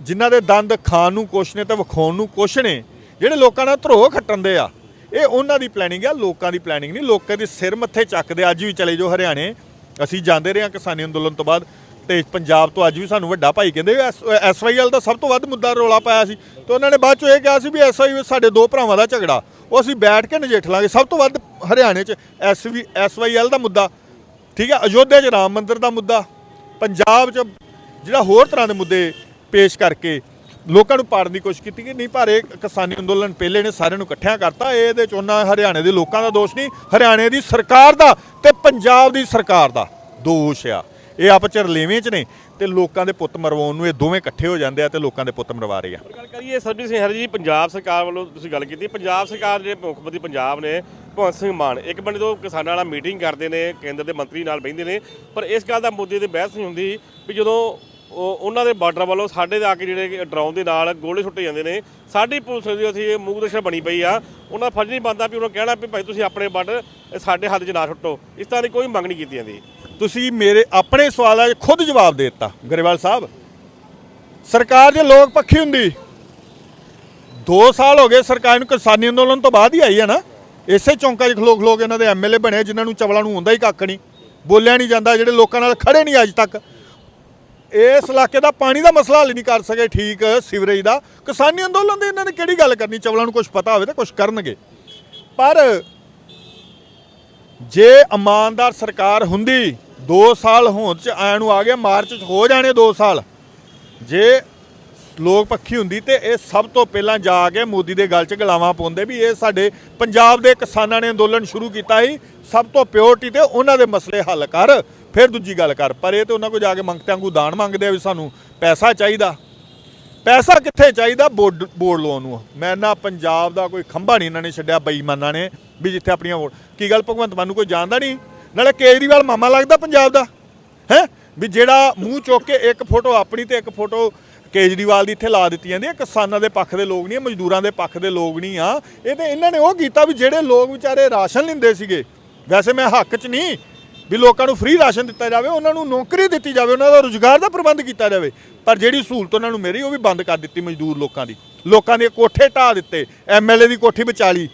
ਜਿਨ੍ਹਾਂ ਦੇ ਦੰਦ ਖਾਣ ਨੂੰ ਕੁਛ ਨੇ ਤੇ ਵਿਖਾਉਣ ਨੂੰ ਕੁਛ ਨੇ, ਜਿਹੜੇ ਲੋਕਾਂ ਨਾਲ ਧਰੋਹ ਖੱਟਣ ਦੇ ਆ, ਇਹ ਉਹਨਾਂ ਦੀ ਪਲੈਨਿੰਗ ਆ, ਲੋਕਾਂ ਦੀ ਪਲੈਨਿੰਗ ਨਹੀਂ, ਲੋਕਾਂ ਦੇ ਸਿਰ ਮੱਥੇ ਚੱਕਦੇ ਅੱਜ ਵੀ ਚਲੇ ਜਾਓ ਹਰਿਆਣੇ, ਅਸੀਂ ਜਾਂਦੇ ਰਹੇ ਹਾਂ ਕਿਸਾਨੀ ਅੰਦੋਲਨ ਤੋਂ ਬਾਅਦ, ਤੇ ਪੰਜਾਬ ਤੋਂ ਅੱਜ ਵੀ ਸਾਨੂੰ ਵੱਡਾ ਭਾਈ ਕਹਿੰਦੇ ਐਸਵਾਈਐਲ ਦਾ ਸਭ ਤੋਂ ਵੱਧ ਮੁੱਦਾ ਰੋਲਾ ਪਾਇਆ ਸੀ, ਤੇ ਉਹਨਾਂ ਨੇ ਬਾਅਦ ਚੋਂ ਇਹ ਕਿਹਾ ਸੀ ਵੀ ਐਸਵਾਈ ਸਾਡੇ ਦੋ ਭਰਾਵਾਂ ਦਾ ਝਗੜਾ, ਉਹ ਅਸੀਂ ਬੈਠ ਕੇ ਨਜਿੱਠ ਲਾਂਗੇ। ਸਭ ਤੋਂ ਵੱਧ ਹਰਿਆਣੇ 'ਚ ਐਸਵੀ ਐਸਵਾਈਐਲ ਦਾ ਮੁੱਦਾ ਠੀਕ ਹੈ, ਅਯੋਧਿਆ 'ਚ ਰਾਮ ਮੰਦਿਰ ਦਾ ਮੁੱਦਾ, ਪੰਜਾਬ 'ਚ ਜਿਹੜਾ ਹੋਰ ਤਰ੍ਹਾਂ ਦੇ ਮੁੱਦੇ ਪੇਸ਼ ਕਰਕੇ ਲੋਕਾਂ ਨੂੰ ਪਾੜਨ ਦੀ ਕੋਸ਼ਿਸ਼ ਕੀਤੀ ਕਿ ਨਹੀਂ, ਪਰ ਇਹ ਕਿਸਾਨੀ ਅੰਦੋਲਨ ਪਹਿਲੇ ਨੇ ਸਾਰਿਆਂ ਨੂੰ ਇਕੱਠਿਆਂ ਕਰਤਾ। ਇਹਦੇ 'ਚ ਉਹਨਾਂ ਹਰਿਆਣੇ ਦੇ ਲੋਕਾਂ ਦਾ ਦੋਸ਼ ਨਹੀਂ, ਹਰਿਆਣੇ ਦੀ ਸਰਕਾਰ ਦਾ ਤੇ ਪੰਜਾਬ ਦੀ ਸਰਕਾਰ ਦਾ ਦੋਸ਼ ਆ। ਇਹ ਆਪ 'ਚ ਰਲੇਵੇਂ 'ਚ ਨੇ ਤੇ ਲੋਕਾਂ ਦੇ ਪੁੱਤ ਮਰਵਾਉਣ ਨੂੰ ਇਹ ਦੋਵੇਂ ਇਕੱਠੇ ਹੋ ਜਾਂਦੇ ਆ ਤੇ ਲੋਕਾਂ ਦੇ ਪੁੱਤ ਮਰਵਾ ਰਹੇ ਆ। ਗੱਲ ਕਰੀਏ ਸਰਬਜੀਤ ਸਿੰਘ ਹਰ ਪੰਜਾਬ ਸਰਕਾਰ ਵੱਲੋਂ ਤੁਸੀਂ ਗੱਲ ਕੀਤੀ, ਪੰਜਾਬ ਸਰਕਾਰ ਦੇ ਮੁੱਖ ਮੰਤਰੀ ਪੰਜਾਬ ਨੇ ਭਗਵੰਤ ਸਿੰਘ ਮਾਨ, ਇੱਕ ਬੰਦੇ ਤੋਂ ਕਿਸਾਨਾਂ ਨਾਲ ਮੀਟਿੰਗ ਕਰਦੇ ਨੇ, ਕੇਂਦਰ ਦੇ ਮੰਤਰੀ ਨਾਲ ਬਹਿੰਦੇ ਨੇ, ਪਰ ਇਸ ਗੱਲ ਦਾ ਮੁੱਦੇ ਤੇ ਬਹਿਸ ਨਹੀਂ ਹੁੰਦੀ ਵੀ ਜਦੋਂ ਉਹ- ਉਹਨਾਂ ਦੇ ਬਾਰਡਰ ਵੱਲੋਂ ਸਾਡੇ ਦੇ ਆ ਕੇ ਜਿਹੜੇ ਡਰਾਉਣ ਦੇ ਨਾਲ ਗੋਲੇ ਸੁੱਟੇ ਜਾਂਦੇ ਨੇ, ਸਾਡੀ ਪੁਲਿਸ ਦੀ ਅਸੀਂ ਮੂੰਹ ਦਸ਼ਾ ਬਣੀ ਪਈ ਆ, ਉਹਨਾਂ ਦਾ ਫਰਜ਼ ਨਹੀਂ ਬਣਦਾ ਵੀ ਉਹਨਾਂ ਕਹਿਣਾ ਵੀ ਭਾਈ ਤੁਸੀਂ ਆਪਣੇ ਬਾਰਡਰ ਸਾਡੇ ਹੱਥ 'ਚ ਨਾ ਸੁੱਟੋ, ਇਸ ਤਰ੍ਹਾਂ ਦੀ ਕੋਈ ਮੰਗ ਨਹੀਂ ਕੀਤੀ ਜਾਂਦੀ। ਤੁਸੀਂ ਮੇਰੇ ਆਪਣੇ ਸਵਾਲਾਂ 'ਚ ਖੁਦ ਜਵਾਬ ਦੇ ਦਿੱਤਾ, ਗਰੇਵਾਲ ਸਾਹਿਬ। ਸਰਕਾਰ ਜੇ ਲੋਕ ਪੱਖੀ ਹੁੰਦੀ। 2 ਸਾਲ ਹੋ ਗਏ ਸਰਕਾਰ ਨੂੰ ਕਿਸਾਨੀ ਅੰਦੋਲਨ ਤੋਂ ਬਾਅਦ ਹੀ ਆਈ ਹੈ ਨਾ। ਇਸੇ ਚੌਂਕਾਂ 'ਚ ਖਲੋ ਖਲੋ ਕੇ ਇਹਨਾਂ ਦੇ ਐਮਐਲਏ ਬਣੇ, ਜਿਨ੍ਹਾਂ ਨੂੰ ਚਵਲਾਂ ਨੂੰ ਹੁੰਦਾ ਹੀ ਕੱਖ ਨਹੀਂ। ਬੋਲਿਆ ਨਹੀਂ ਜਾਂਦਾ, ਜਿਹੜੇ ਲੋਕਾਂ ਨਾਲ ਖੜੇ ਨਹੀਂ ਅੱਜ ਤੱਕ। ਇਸ ਇਲਾਕੇ ਦਾ ਪਾਣੀ ਦਾ ਮਸਲਾ ਹੱਲ ਨਹੀਂ ਕਰ ਸਕੇ ਠੀਕ ਸੀਵਰੇਜ ਦਾ। ਕਿਸਾਨੀ ਅੰਦੋਲਨ ਦੀ ਇਹਨਾਂ ਨੇ ਕਿਹੜੀ ਗੱਲ ਕਰਨੀ? ਚਵਲਾਂ ਨੂੰ ਕੁਝ ਪਤਾ ਹੋਵੇ ਤਾਂ ਕੁਝ ਕਰਨਗੇ। ਪਰ ਜੇ ਇਮਾਨਦਾਰ ਸਰਕਾਰ ਹੁੰਦੀ 2 ਸਾਲ ਹੋਂਦ ਚ ਆਇਆਂ ਨੂੰ ਆ ਗਿਆ, ਮਾਰਚ ਚ ਹੋ ਜਾਣੇ 2 ਸਾਲ। ਜੇ ਲੋਕ ਪੱਖੀ ਹੁੰਦੀ ਤੇ ਇਹ ਸਭ ਤੋਂ ਪਹਿਲਾਂ ਜਾ ਕੇ ਮੋਦੀ ਦੇ ਗਲ 'ਚ ਗਲਾਵਾਂ ਪਾਉਂਦੇ ਵੀ ਇਹ ਸਾਡੇ ਪੰਜਾਬ ਦੇ ਕਿਸਾਨਾਂ ਨੇ ਅੰਦੋਲਨ ਸ਼ੁਰੂ ਕੀਤਾ ਸੀ, ਸਭ ਤੋਂ ਪਿਓਰਟੀ ਤੇ ਉਹਨਾਂ ਦੇ ਮਸਲੇ ਹੱਲ ਕਰ, ਫਿਰ ਦੂਜੀ ਗੱਲ ਕਰ। ਪਰ ਇਹ ਤੇ ਉਹਨਾਂ ਕੋਲ ਜਾ ਕੇ ਮੰਗਤਿਆਂ ਨੂੰ ਦਾਨ ਮੰਗਦੇ ਆ ਵੀ ਸਾਨੂੰ ਪੈਸਾ ਚਾਹੀਦਾ। ਪੈਸਾ ਕਿੱਥੇ ਚਾਹੀਦਾ? ਬੋਰਡ ਬੋਰਡ ਲਾਉਣ ਨੂੰ। ਮੈਂ ਨਾ ਪੰਜਾਬ ਦਾ ਕੋਈ ਖੰਭਾ ਨਹੀਂ ਇਹਨਾਂ ਨੇ ਛੱਡਿਆ, ਬੇਈਮਾਨਾਂ ਨੇ ਵੀ ਜਿੱਥੇ ਆਪਣੀਆਂ ਵੋਟ। ਕੀ ਗੱਲ ਭਗਵੰਤ ਮਾਨ ਨੂੰ ਕੋਈ ਜਾਣਦਾ ਨਹੀਂ? ਨਾਲੇ ਕੇਜਰੀਵਾਲ ਮਾਮਾ ਲੱਗਦਾ ਪੰਜਾਬ ਦਾ। ਹੈ? ਵੀ ਜਿਹੜਾ ਮੂੰਹ ਚੁੱਕ ਕੇ ਇੱਕ ਫੋਟੋ ਆਪਣੀ ਤੇ ਇੱਕ ਫੋਟੋ ਕੇਜਰੀਵਾਲ ਦੀ ਇੱਥੇ ਲਾ ਦਿੱਤੀ ਜਾਂਦੀ ਹੈ ਕਿਸਾਨਾਂ ਦੇ ਪੱਖ ਦੇ ਲੋਕ ਨਹੀਂ, ਮਜ਼ਦੂਰਾਂ ਦੇ ਪੱਖ ਦੇ ਲੋਕ ਨਹੀਂ ਆ। ਇਹ ਤੇ ਇਹਨਾਂ ਨੇ ਉਹ ਕੀਤਾ ਵੀ ਜਿਹੜੇ ਲੋਕ ਵਿਚਾਰੇ ਰਾਸ਼ਨ ਲੈਂਦੇ ਸੀਗੇ। ਵੈਸੇ ਮੈਂ ਹੱਕ 'ਚ ਨਹੀਂ ਵੀ ਲੋਕਾਂ ਨੂੰ ਫ੍ਰੀ ਰਾਸ਼ਨ ਦਿੱਤਾ ਜਾਵੇ, ਉਹਨਾਂ ਨੂੰ ਨੌਕਰੀ ਦਿੱਤੀ ਜਾਵੇ, ਉਹਨਾਂ ਦਾ ਰੋਜ਼ਗਾਰ ਦਾ ਪ੍ਰਬੰਧ ਕੀਤਾ ਜਾਵੇ। ਪਰ ਜਿਹੜੀ ਸਹੂਲਤ ਉਹਨਾਂ ਨੂੰ ਮੇਰੀ ਉਹ ਵੀ ਬੰਦ ਕਰ ਦਿੱਤੀ ਮਜ਼ਦੂਰ ਲੋਕਾਂ ਦੀ। ਲੋਕਾਂ ਦੇ ਕੋਠੇ ਢਾਹ ਦਿੱਤੇ ਐਮਐਲਏ ਦੀ ਕੋਠੀ ਵਿਚਾਲੀ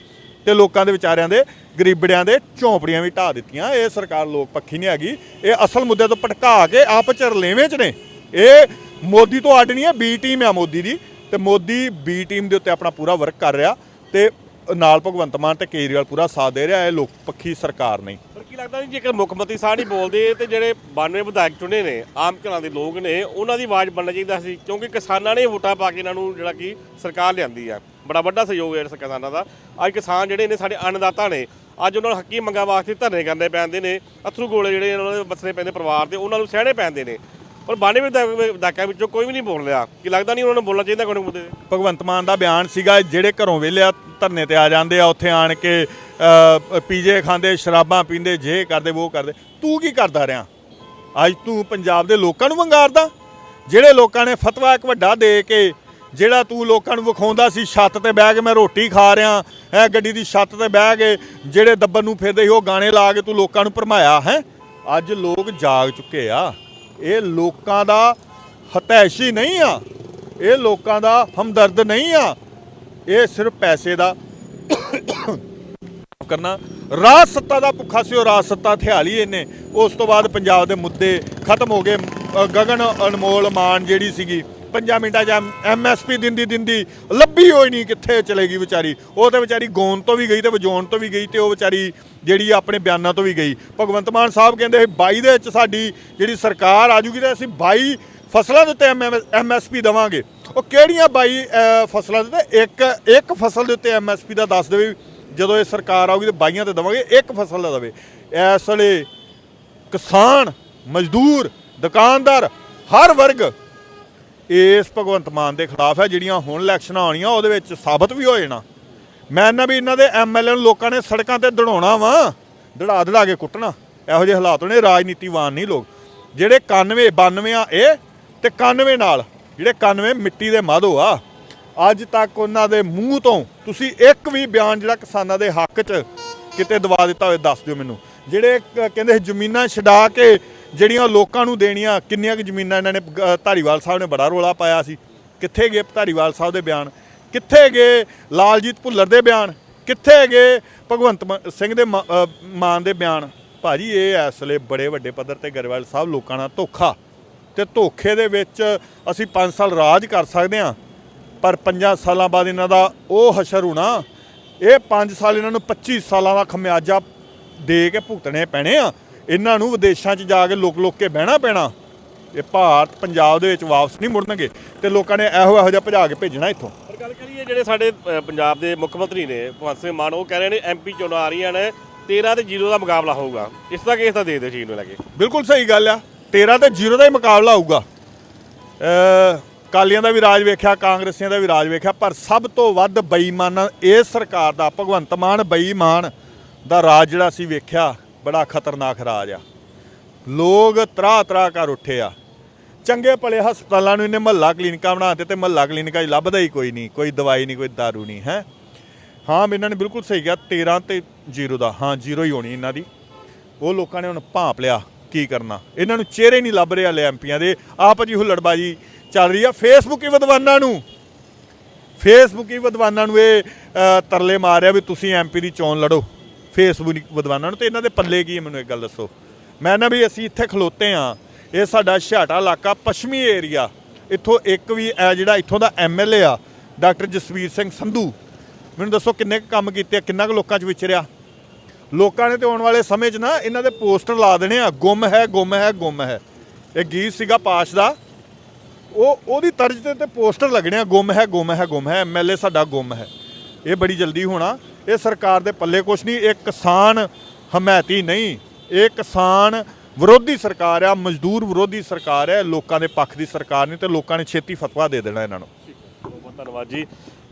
ਤੇ ਲੋਕਾਂ ਦੇ ਵਿਚਾਰਿਆਂ ਦੇ ਗਰੀਬੜਿਆਂ ਦੇ ਝੌਂਪੜੀਆਂ ਵੀ ਢਾਹ ਦਿੱਤੀਆਂ। ਇਹ ਸਰਕਾਰ ਲੋਕ ਪੱਖੀ ਨਹੀਂ ਹੈਗੀ, ਇਹ ਅਸਲ ਮੁੱਦੇ ਤੋਂ ਭਟਕਾ ਕੇ ਆਪ ਚ ਰਲੇਵੇਂ ਚ ਨੇ। ਇਹ ਮੋਦੀ ਤੋਂ ਅੱਡ ਨਹੀਂ ਹੈ ਬੀ ਟੀਮ ਹੈ ਮੋਦੀ ਦੀ ਤੇ ਮੋਦੀ ਬੀ ਟੀਮ ਦੇ ਉੱਤੇ ਆਪਣਾ ਪੂਰਾ ਵਰਕ ਕਰ ਰਿਹਾ ਤੇ ਨਾਲ ਭਗਵੰਤ ਮਾਨ ਤੇ ਕੇਜਰੀਵਾਲ ਪੂਰਾ ਸਾਥ ਦੇ ਰਿਹਾ, ਇਹ ਲੋਕ ਪੱਖੀ ਸਰਕਾਰ ਨਹੀਂ। ਪਰ ਕੀ ਲੱਗਦਾ ਨਹੀਂ ਜੇਕਰ ਮੁੱਖ ਮੰਤਰੀ ਸਾਹਿਬ ਨਹੀਂ ਬੋਲਦੇ ਤੇ ਜਿਹੜੇ 92 ਵਿਧਾਇਕ ਚੁਣੇ ਨੇ, ਆਮ ਘਰਾਂ ਦੇ ਲੋਕ ਨੇ, ਉਹਨਾਂ ਦੀ ਆਵਾਜ਼ ਬਣਨਾ ਚਾਹੀਦਾ ਸੀ, ਕਿਉਂਕਿ ਕਿਸਾਨਾਂ ਨੇ ਵੋਟਾਂ ਪਾ ਕੇ ਇਹਨਾਂ ਨੂੰ ਜਿਹੜਾ ਕਿ ਸਰਕਾਰ ਲਿਆਂਦੀ ਆ। ਬੜਾ ਵੱਡਾ ਸਹਿਯੋਗ ਹੈ ਇਸ ਕਿਸਾਨਾਂ ਦਾ। ਅੱਜ ਕਿਸਾਨ ਜਿਹੜੇ ਨੇ, ਸਾਡੇ ਅੰਨਦਾਤਾ ਨੇ, ਅੱਜ ਉਹਨਾਂ ਨੂੰ ਹੱਕੀ ਮੰਗਾਂ ਵਾਸਤੇ ਧਰਨੇ ਕਰਨੇ ਪੈਂਦੇ ਨੇ, ਅਥਰੂ ਗੋਲੇ ਜਿਹੜੇ ਉਹਨਾਂ ਦੇ ਬਸਰੇ ਪੈਂਦੇ ਪਰਿਵਾਰ ਦੇ, ਉਹਨਾਂ ਨੂੰ ਸਹਿਣੇ ਪੈਂਦੇ ਨੇ। ਪਰ 92 ਵਿਧਾਇਕ- ਵਿੱਚੋਂ ਕੋਈ ਵੀ ਨਹੀਂ ਬੋਲ ਰਿਹਾ। ਕੀ ਲੱਗਦਾ ਨਹੀਂ ਉਹਨਾਂ ਨੂੰ ਬੋਲਣਾ ਚਾਹੀਦਾ ਕੋਈ ਮੁੱਦੇ ਤੇ ਭਗਵੰਤ ਮਾਨ ਦਾ ਬਿਆਨ ਸੀਗਾ, ਜਿਹੜੇ ਘਰੋਂ ਵਿਹਲੇ ਧਰਨੇ ਤੇ ਆ ਜਾਂਦੇ ਆ, ਉੱਥੇ ਆਣ ਕੇ ਪੀਜੇ ਖਾਂਦੇ, ਸ਼ਰਾਬਾਂ ਪੀਂਦੇ, ਜੇ ਕਰਦੇ ਉਹ ਕਰਦੇ। ਤੂੰ ਕੀ ਕਰਦਾ ਰਿਆਂ ਅੱਜ ਤੂੰ ਪੰਜਾਬ ਦੇ ਲੋਕਾਂ ਨੂੰ ਵੰਗਾਰਦਾ? ਜਿਹੜੇ ਲੋਕਾਂ ਨੇ ਫਤਵਾ ਇੱਕ ਵੱਡਾ ਦੇ ਕੇ, ਜਿਹੜਾ ਤੂੰ ਲੋਕਾਂ ਨੂੰ ਵਿਖਾਉਂਦਾ ਸੀ, ਛੱਤ ਤੇ ਬਹਿ ਕੇ ਮੈਂ ਰੋਟੀ ਖਾ ਰਿਆਂ ਹੈ, ਗੱਡੀ ਦੀ ਛੱਤ ਤੇ ਬਹਿ ਕੇ, ਜਿਹੜੇ ਦੱਬਣ ਨੂੰ ਫਿਰਦੇ ਸੀ, ਉਹ ਗਾਣੇ ਲਾ ਕੇ ਤੂੰ ਲੋਕਾਂ ਨੂੰ ਭਰਮਾਇਆ, ਹੈ? ਅੱਜ ਲੋਕ ਜਾਗ ਚੁੱਕੇ ਆ। ਇਹ ਲੋਕਾਂ ਦਾ ਹਤੈਸ਼ੀ ਨਹੀਂ ਆ। ਇਹ ਲੋਕਾਂ ਦਾ ਹਮਦਰਦ ਨਹੀਂ ਆ। ਇਹ ਸਿਰਫ ਪੈਸੇ ਦਾ [coughs] ਕਰਨਾ। ਰਾਜ ਸੱਤਾ ਦਾ ਭੁੱਖਾ ਸੀ, ਉਹ ਰਾਜ ਸੱਤਾ ਥਿਆ ਇਹਨੇ। ਉਸ ਤੋਂ ਬਾਅਦ ਪੰਜਾਬ ਦੇ ਮੁੱਦੇ ਖਤਮ ਹੋ ਗਏ। ਗਗਨ ਅਨਮੋਲ ਮਾਨ ਜਿਹੜੀ ਸੀਗੀ ਪੰਜਾਂ ਮਿੰਟਾਂ 'ਚ ਐਮਐਸਪੀ ਦਿੰਦੀ ਦਿੰਦੀ ਲੱਭੀ ਹੋਈ ਨਹੀਂ ਕਿੱਥੇ ਚਲੇਗੀ ਵਿਚਾਰੀ। ਉਹ ਤਾਂ ਵਿਚਾਰੀ ਗਾਉਣ ਤੋਂ ਵੀ ਗਈ ਤੇ ਵਜਾਉਣ ਤੋਂ ਵੀ ਗਈ ਤੇ ਉਹ ਵਿਚਾਰੀ ਜਿਹੜੀ ਆਪਣੇ ਬਿਆਨਾਂ ਤੋਂ ਵੀ ਗਈ। ਭਗਵੰਤ ਮਾਨ ਸਾਹਿਬ ਕਹਿੰਦੇ 22 ਦੇ ਵਿੱਚ ਸਾਡੀ ਜਿਹੜੀ ਸਰਕਾਰ ਆ ਜੂਗੀ ਤੇ ਅਸੀਂ 22 ਫਸਲਾਂ ਦੇ ਉੱਤੇ ਐਮਐਸਪੀ ਦਵਾਂਗੇ। ਉਹ ਕਿਹੜੀਆਂ 22 ਫਸਲਾਂ ਦੇ ਉੱਤੇ? ਇੱਕ ਇੱਕ ਫਸਲ ਦੇ ਉੱਤੇ ਐਮਐਸਪੀ ਦਾ ਦੱਸ ਦੇਵੇ, ਜਦੋਂ ਇਹ ਸਰਕਾਰ ਆਊਗੀ ਤੇ 22ਾਂ ਤੇ ਦਵਾਂਗੇ, ਇੱਕ ਫਸਲ ਦਾ ਦਵੇ। ਇਸ ਵੇਲੇ ਕਿਸਾਨ, ਮਜ਼ਦੂਰ, ਦੁਕਾਨਦਾਰ, ਹਰ ਵਰਗ ਇਸ ਭਗਵੰਤ ਮਾਨ ਦੇ ਖਿਲਾਫ ਹੈ, ਜਿਹੜੀਆਂ ਹੁਣ ਇਲੈਕਸ਼ਨਾਂ ਆਉਣੀਆਂ, ਉਹਦੇ ਵਿੱਚ ਸਾਬਤ ਵੀ ਹੋ ਜਾਣਾ। ਮੈਂ ਨਾ ਵੀ ਇਹਨਾਂ ਦੇ ਐਮਐਲਏ ਨੂੰ ਲੋਕਾਂ ਨੇ ਸੜਕਾਂ ਤੇ ਦੜਾਉਣਾ ਵਾ, ਦੜਾ ਦੜਾ ਕੇ ਕੁੱਟਣਾ। ਇਹੋ ਜਿਹੇ ਹਾਲਾਤ ਹੋਣੇ, ਰਾਜਨੀਤੀਵਾਨ ਨਹੀਂ ਲੋਕ। ਜਿਹੜੇ 91 92 ਆ ਇਹ, ਤੇ 91 ਨਾਲ, ਜਿਹੜੇ 91 ਮਿੱਟੀ ਦੇ ਮਾਧੋ ਆ, ਅੱਜ ਤੱਕ ਉਹਨਾਂ ਦੇ ਮੂੰਹ ਤੋਂ ਤੁਸੀਂ ਇੱਕ ਵੀ ਬਿਆਨ ਜਿਹੜਾ ਕਿਸਾਨਾਂ ਦੇ ਹੱਕ 'ਚ ਕਿਤੇ ਦਵਾ ਦਿੱਤਾ ਹੋਵੇ, ਦੱਸ ਦਿਓ ਮੈਨੂੰ। ਜਿਹੜੇ ਕਹਿੰਦੇ ਜ਼ਮੀਨਾਂ ਛਡਾ ਕੇ ਜਿਹੜੀਆਂ ਲੋਕਾਂ ਨੂੰ ਦੇਣੀਆਂ ਕਿੰਨੀਆਂ ਕੁ ਜ਼ਮੀਨਾਂ ਇਹਨਾਂ ਨੇ ਅ, ਧਾਰੀਵਾਲ ਸਾਹਿਬ ਨੇ ਬੜਾ ਰੋਲਾ ਪਾਇਆ ਸੀ। ਕਿੱਥੇ ਗਏ ਧਾਰੀਵਾਲ ਸਾਹਿਬ ਦੇ ਬਿਆਨ? ਕਿੱਥੇ ਗਏ ਲਾਲਜੀਤ ਭੁੱਲਰ ਦੇ ਬਿਆਨ? ਕਿੱਥੇ ਗਏ ਭਗਵੰਤ ਮ- ਸਿੰਘ ਦੇ ਮ- ਅ, ਮਾਨ ਦੇ ਬਿਆਨ? ਭਾਜੀ ਇਹ ਇਸ ਵੇਲੇ ਬੜੇ ਵੱਡੇ ਪੱਧਰ ਤੇ ਗਰੇਵਾਲ ਸਾਹਿਬ ਲੋਕਾਂ ਨਾਲ ਧੋਖਾ। ਤੇ ਧੋਖੇ ਦੇ ਵਿੱਚ ਅਸੀਂ 5 ਸਾਲ ਰਾਜ ਕਰ ਸਕਦੇ ਹਾਂ ਪਰ 5 ਸਾਲਾਂ ਬਾਅਦ ਇਹਨਾਂ ਦਾ ਉਹ ਹਸ਼ਰ ਹੋਣਾ ਇਹ 5 ਸਾਲ ਇਹਨਾਂ ਨੂੰ 25 ਸਾਲਾਂ ਦਾ ਖਮਿਆਜਾ ਦੇ ਕੇ ਭੁਗਤਣੇ ਪੈਣੇ ਆ। ਇਹਨਾਂ ਨੂੰ ਵਿਦੇਸ਼ਾਂ 'ਚ ਜਾ ਕੇ ਲੁਕ ਲੁਕ ਕੇ ਬਹਿਣਾ ਪੈਣਾ। ਇਹ ਭਾਰਤ ਪੰਜਾਬ ਦੇ ਵਿੱਚ ਵਾਪਸ ਨਹੀਂ ਮੁੜਨਗੇ ਤੇ ਲੋਕਾਂ ਨੇ ਇਹੋ ਇਹੋ ਜਿਹਾ ਭਜਾ ਕੇ ਭੇਜਣਾ ਇੱਥੋਂ। ਪਰ ਗੱਲ ਕਰੀਏ ਜਿਹੜੇ ਸਾਡੇ ਪੰਜਾਬ ਦੇ ਮੁੱਖ ਮੰਤਰੀ ਨੇ ਭਗਵੰਤ ਸਿੰਘ ਮਾਨ ਉਹ ਕਹਿ ਰਹੇ ਨੇ ਐਮਪੀ ਚੋਣਾਂ ਆ ਰਹੀਆਂ ਨੇ 13 ਤੇ 0 ਦਾ ਮੁਕਾਬਲਾ ਹੋਊਗਾ। ਇਸ ਦਾ ਕਿਸ ਦਾ ਦੇ ਦਿਓ ਚੀਜ਼ ਨੂੰ ਲੈ ਕੇ। ਬਿਲਕੁਲ ਸਹੀ ਗੱਲ ਆ 13 ਤੇ 0 ਦਾ ਹੀ ਮੁਕਾਬਲਾ ਹੋਊਗਾ। ਅ ਕਾਲੀਆਂ ਦਾ ਵੀ ਰਾਜ ਵੇਖਿਆ ਕਾਂਗਰਸੀਆਂ ਦਾ ਵੀ ਰਾਜ ਵੇਖਿਆ ਪਰ ਸਭ ਤੋਂ ਵੱਧ ਬੇਈਮਾਨ ਇਹ ਸਰਕਾਰ ਦਾ ਭਗਵੰਤ ਮਾਨ ਬੇਈਮਾਨ ਦਾ ਰਾਜ ਜਿਹੜਾ ਸੀ ਵੇਖਿਆ ਬੜਾ ਖਤਰਨਾਕ ਰਾਜ ਆ। ਲੋਕ ਤਰਾ ਤਰਾ ਕਰ ਉੱਠੇ ਆ। ਚੰਗੇ ਭਲੇ ਹਸਪਤਾਲਾਂ ਨੂੰ ਇਹਨੇ ਮਹੱਲਾ ਕਲੀਨਿਕਾਂ ਬਣਾ ਦਿੱਤੇ ਤੇ ਮਹੱਲਾ ਕਲੀਨਿਕਾਂ 'ਚ ਲੱਭਦਾ ਹੀ ਕੋਈ ਨਹੀਂ ਕੋਈ ਦਵਾਈ ਨਹੀਂ ਕੋਈ ਦਾਰੂ ਨਹੀਂ ਹੈ। ਹਾਂ ਇਹਨਾਂ ਨੇ ਬਿਲਕੁਲ ਸਹੀ ਕਿਹਾ 13 ਤੇ 0 ਦਾ ਹਾਂ 0 ਹੀ ਹੋਣੀ ਇਹਨਾਂ ਦੀ। ਉਹ ਲੋਕਾਂ ਨੇ ਹੁਣ ਭਾਂਪ ਲਿਆ ਕੀ ਕਰਨਾ? ਇਹਨਾਂ ਨੂੰ ਚਿਹਰੇ ਨਹੀਂ ਲੱਭ ਰਹੇ ਹਲੇ ਐਮਪੀਆਂ ਦੇ। ਆਪ ਜੀ ਹੁੱਲੜਬਾਜੀ ਚੱਲ ਰਹੀ ਆ ਫੇਸਬੁੱਕ ਹੀ ਵਿਦਵਾਨਾਂ ਨੂੰ। ਫੇਸਬੁੱਕ ਹੀ ਵਿਦਵਾਨਾਂ ਨੂੰ ਇਹ ਅ, ਤਰਲੇ ਮਾਰਿਆ ਵੀ ਤੁਸੀਂ ਐਮਪੀ ਦੀ ਚੋਣ ਲੜੋ। ਫੇਸਬੁੱਕ ਵਿਦਵਾਨਾਂ ਨੂੰ, ਤੇ ਇਹਨਾਂ ਦੇ ਪੱਲੇ ਕੀ ਹੈ ਮੈਨੂੰ ਇੱਕ ਗੱਲ ਦੱਸੋ? ਮੈਂ ਨਾ ਵੀ ਅਸੀਂ ਇੱਥੇ ਖਲੋਤੇ ਆ ਇਹ ਸਾਡਾ ਛਾਟਾ ਇਲਾਕਾ ਪੱਛਮੀ ਏਰੀਆ। ਇੱਥੋਂ ਇੱਕ ਵੀ ਇਹ ਜਿਹੜਾ ਇੱਥੋਂ ਦਾ ਐਮਐਲਏ ਆ, ਡਾਕਟਰ ਜਸਵੀਰ ਸਿੰਘ ਸੰਧੂ। ਮੈਨੂੰ ਦੱਸੋ ਕਿੰਨੇ ਕੁ ਕੰਮ ਕੀਤੇ ਕਿੰਨਾ ਕੁ ਲੋਕਾਂ 'ਚ ਵਿਚਰਿਆ? ਲੋਕਾਂ ਨੇ ਤੇ ਆਉਣ ਵਾਲੇ ਸਮੇਂ 'ਚ ਨਾ ਇਹਨਾਂ ਦੇ ਪੋਸਟਰ ਲਾ ਦੇਣੇ ਆ, ਗੁੰਮ ਹੈ ਗੁੰਮ ਹੈ ਗੁੰਮ ਹੈ। ਇਹ ਗੀਤ ਸੀਗਾ ਪਾਸ਼ ਦਾ। ਉਹ, ਉਹਦੀ ਤਰਜ਼ ਤੇ ਤੇ ਪੋਸਟਰ ਲੱਗਣੇ ਆ, ਗੁੰਮ ਹੈ ਗੁੰਮ ਹੈ ਗੁੰਮ ਹੈ ਐਮਐਲਏ ਸਾਡਾ ਗੁੰਮ ਹੈ। ਇਹ ਬੜੀ ਜਲਦੀ ਹੋਣਾ। ਇਹ ਸਰਕਾਰ ਦੇ ਪੱਲੇ ਕੁਛ ਨਹੀਂ, ਇਹ ਕਿਸਾਨ ਹਮਾਇਤੀ ਨਹੀਂ, ਇਹ ਕਿਸਾਨ ਵਿਰੋਧੀ ਸਰਕਾਰ ਆ, ਮਜ਼ਦੂਰ ਵਿਰੋਧੀ ਸਰਕਾਰ ਹੈ ਲੋਕਾਂ ਦੇ ਪੱਖ ਦੀ ਸਰਕਾਰ ਨਹੀਂ ਤੇ ਲੋਕਾਂ ਨੇ ਛੇਤੀ ਫਤਵਾ ਦੇ ਦੇਣਾ ਇਹਨਾਂ ਨੂੰ। ਬਹੁਤ ਬਹੁਤ ਧੰਨਵਾਦ ਜੀ।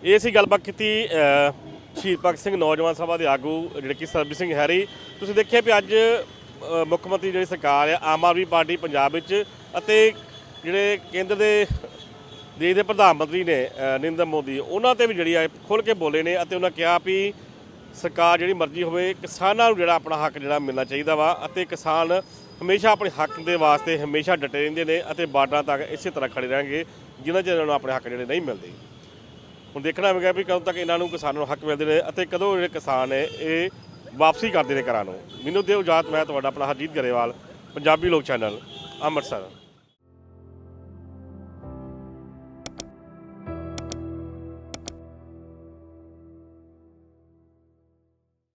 ਇਹ ਸੀ ਗੱਲਬਾਤ ਕੀਤੀ ਸ਼ਹੀਦ ਭਗਤ ਸਿੰਘ ਨੌਜਵਾਨ ਸਭਾ ਦੇ ਆਗੂ, ਜਿਹੜੇ ਕਿ ਸਰਬਜੀਤ ਸਿੰਘ ਹੈਰੀ। ਤੁਸੀਂ ਦੇਖਿਆ ਵੀ ਅੱਜ ਮੁੱਖ ਮੰਤਰੀ ਜਿਹੜੀ ਸਰਕਾਰ ਆ, ਆਮ ਆਦਮੀ ਪਾਰਟੀ ਪੰਜਾਬ ਵਿੱਚ ਅਤੇ ਜਿਹੜੇ ਕੇਂਦਰ ਦੇ ਦੇਸ਼ ਦੇ ਪ੍ਰਧਾਨ ਮੰਤਰੀ ਨੇ ਨਰਿੰਦਰ ਮੋਦੀ, ਉਹਨਾਂ ਤੇ ਵੀ ਜਿਹੜੀ ਆ ਖੁੱਲ ਕੇ ਬੋਲੇ ਨੇ ਅਤੇ ਉਹਨਾਂ ਕਿਹਾ ਵੀ ਸਰਕਾਰ ਜਿਹੜੀ ਮਰਜ਼ੀ ਹੋਵੇ, ਕਿਸਾਨਾਂ ਨੂੰ ਜਿਹੜਾ ਆਪਣਾ ਹੱਕ ਜਿਹੜਾ ਮਿਲਣਾ ਚਾਹੀਦਾ ਵਾ ਅਤੇ ਕਿਸਾਨ ਹਮੇਸ਼ਾ ਆਪਣੇ ਹੱਕ ਦੇ ਵਾਸਤੇ ਹਮੇਸ਼ਾ ਡਟੇ ਰਹਿੰਦੇ ਨੇ ਅਤੇ ਬਾਰਡਰਾਂ ਤੱਕ ਇਸੇ ਤਰ੍ਹਾਂ ਖੜੇ ਰਹਿਣਗੇ, ਜਿਨ੍ਹਾਂ ਚਿਰ ਇਹਨਾਂ ਨੂੰ ਆਪਣੇ ਹੱਕ ਜਿਹੜੇ ਨਹੀਂ ਮਿਲਦੇ। ਹੁਣ ਦੇਖਣਾ ਹੋਵੇਗਾ ਵੀ ਕਦੋਂ ਤੱਕ ਇਹਨਾਂ ਨੂੰ ਕਿਸਾਨਾਂ ਨੂੰ ਹੱਕ ਮਿਲਦੇ ਨੇ ਅਤੇ ਕਦੋਂ ਜਿਹੜੇ ਕਿਸਾਨ ਨੇ, ਇਹ ਵਾਪਸੀ ਕਰਦੇ ਨੇ ਘਰਾਂ ਨੂੰ। ਮੈਨੂੰ ਦਿਓ ਇਜਾਜ਼ਤ, ਮੈਂ ਤੁਹਾਡਾ ਆਪਣਾ ਹਰਜੀਤ ਗਰੇਵਾਲ, ਪੰਜਾਬੀ ਲੋਕ ਚੈਨਲ, ਅੰਮ੍ਰਿਤਸਰ।